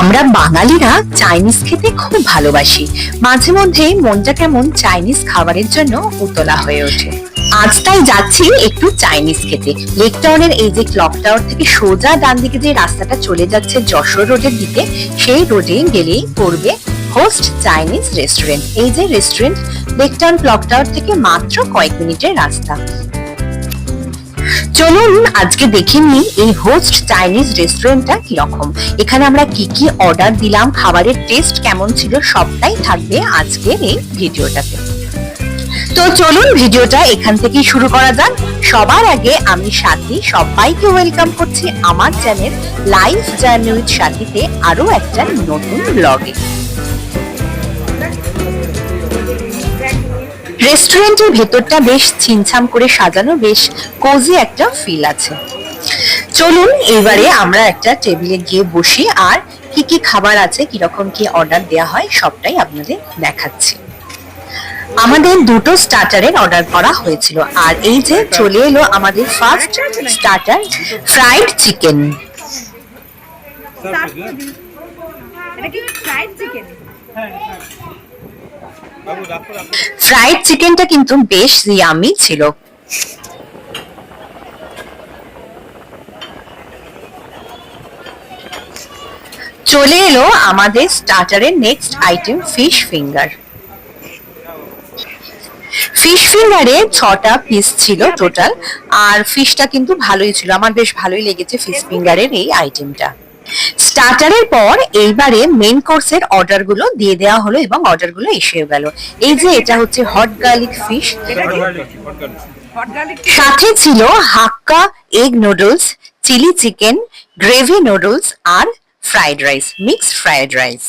আমরা বাঙালিরা চাইনিজ খেতে খুব ভালোবাসি। মাঝে মধ্যে মনটা কেমন চাইনিজ খাবারের জন্য উতলা হয়ে ওঠে। আজ তাই যাচ্ছি একটু চাইনিজ খেতে। লেক টাউনের এই যে ক্লক টাওয়ার থেকে সোজা ডান দিকে যে রাস্তাটা চলে যাচ্ছে যশোর রোডের দিকে, সেই রোডে গেলেই পড়বে হোস্ট চাইনিজ রেস্টুরেন্ট এই যে restaurant Lake Town clock tower থেকে মাত্র কয়েক মিনিটের রাস্তা। চলুন আজকে দেখে নিই এই হোস্ট চাইনিজ রেস্টুরেন্টটা কীরকম। এখানে আমরা কি কি অর্ডার দিলাম, খাবারের টেস্ট কেমন ছিল, সবটাই থাকবে আজকের এই ভিডিওটাতে। তো চলুন ভিডিওটা এখান থেকেই শুরু করা যাক। সবার আগে আমি সাথী, সবাইকে ওয়েলকাম করছি আমার চ্যানেল লাইফ জার্নি উইথ সাথীতে আরও একটা নতুন ব্লগে রেস্টুরেন্টের ভেতরটা বেশ ছিমছাম করে সাজানো বেশ কোজি একটা ফিল আছে। চলুন এবারে আমরা একটা টেবিলে গিয়ে বসি আর কি কি খাবার আছে কীরকম কি অর্ডার দেওয়া হয় সবটাই আপনাদের দেখাচ্ছি। আমাদের দুটো স্টার্টারের অর্ডার করা হয়েছিল আর এই যে চলে এলো আমাদের ফার্স্ট স্টার্টার ফ্রাইড চিকেন এটা কি ফ্রাইড চিকেন ফ্রাইড চিকেনটা কিন্তু বেশ ইয়ামি ছিল। চলে এলো আমাদের স্টার্টারের next item fish finger fish ফিঙ্গারে ছটা পিস ছিল টোটাল আর ফিশটা কিন্তু ভালোই ছিল। আমার বেশ ভালোই লেগেছে ফিশ ফিঙ্গারের এই আইটেমটা স্টার্টারের পর এইবারে মেন কোর্সের অর্ডারগুলো দিয়ে দেওয়া হলো এবং অর্ডারগুলো এসে গেল। এই যে এটা হচ্ছে হট গার্লিক ফিশ সাথে ছিল hakka egg noodles chilli chicken gravy noodles আর fried rice mixed fried rice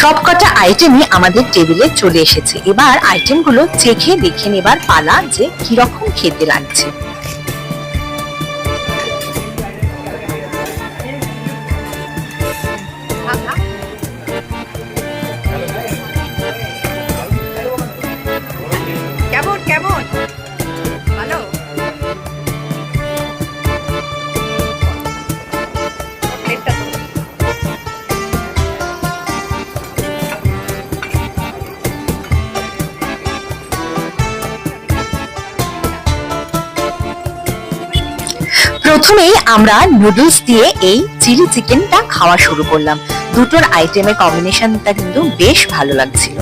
সবকটা আইটেমই আমাদের টেবিলে চলে এসেছে। এবার আইটেমগুলো চেখে দেখে নেবার পালা যে কীরকম খেতে লাগছে। প্রথমেই আমরা নুডলস দিয়ে এই চিলি চিকেনটা খাওয়া শুরু করলাম। দুটোর আইটেমের কম্বিনেশনটা কিন্তু বেশ ভালো লাগছিল।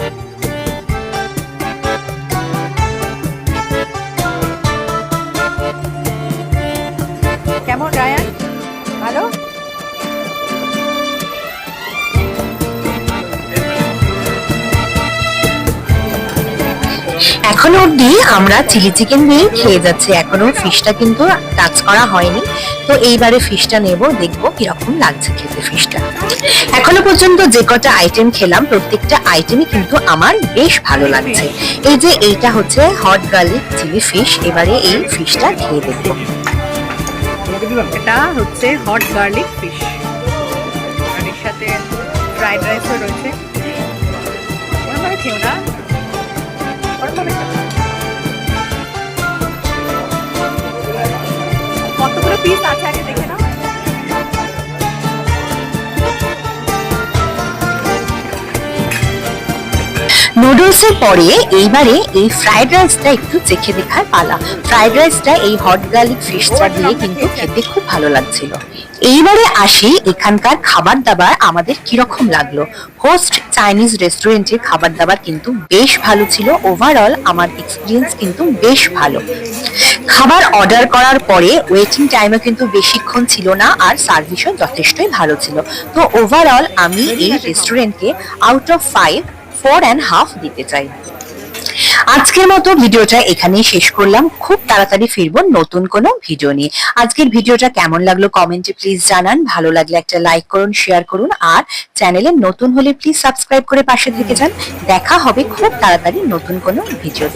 এখনও অবধি আমরা চিলি চিকেন দিয়ে খেয়ে যাচ্ছি। এখনও ফিশটা কিন্তু টাচ করা হয়নি। তো এইবারে ফিশটা নেব, দেখব কীরকম লাগছে খেতে ফিশটা। এখনও পর্যন্ত যে কটা আইটেম খেলাম, প্রত্যেকটা আইটেমই কিন্তু আমার বেশ ভালো লাগছে। এই যে এইটা হচ্ছে হট গার্লিক চিলি ফিশ এবারে এই ফিশটা খেয়ে দেখব। এটা হচ্ছে হট গার্লিক ফিশ আর এর সাথে ফ্রাইড রাইসও রয়েছে। খেও না। কতগুলো পিস আছে আগে দেখে নাও নুডলসের পরে এইবারে এই ফ্রাইড রাইসটা একটু চেখে দেখার পালা। ফ্রাইড রাইসটা এই হট গার্লিক ফিশটা দিয়ে কিন্তু খেতে খুব ভালো লাগছিল। এইবারে আসি এখানকার খাবার দাবার আমাদের কীরকম লাগল। হোস্ট চাইনিজ রেস্টুরেন্টের খাবার দাবার কিন্তু বেশ ভালো ছিল। ওভারঅল আমার এক্সপিরিয়েন্স কিন্তু বেশ ভালো। খাবার অর্ডার করার পরে ওয়েটিং টাইমও কিন্তু বেশিক্ষণ ছিল না আর সার্ভিসও যথেষ্টই ভালো ছিল। তো ওভারঅল আমি এই রেস্টুরেন্টকে out of five four and half দিতে চাই। আজকের মতো ভিডিওটা এখানেই শেষ করলাম। খুব তাড়াতাড়ি ফিরবো নতুন কোনো ভিডিও নিয়ে। আজকের ভিডিওটা কেমন লাগল কমেন্টে প্লিজ জানান। ভালো লাগলে একটা লাইক করুন শেয়ার করুন, আর চ্যানেলে নতুন হলে প্লিজ সাবস্ক্রাইব করে পাশে থেকে যান। দেখা হবে খুব তাড়াতাড়ি নতুন কোনো ভিডিও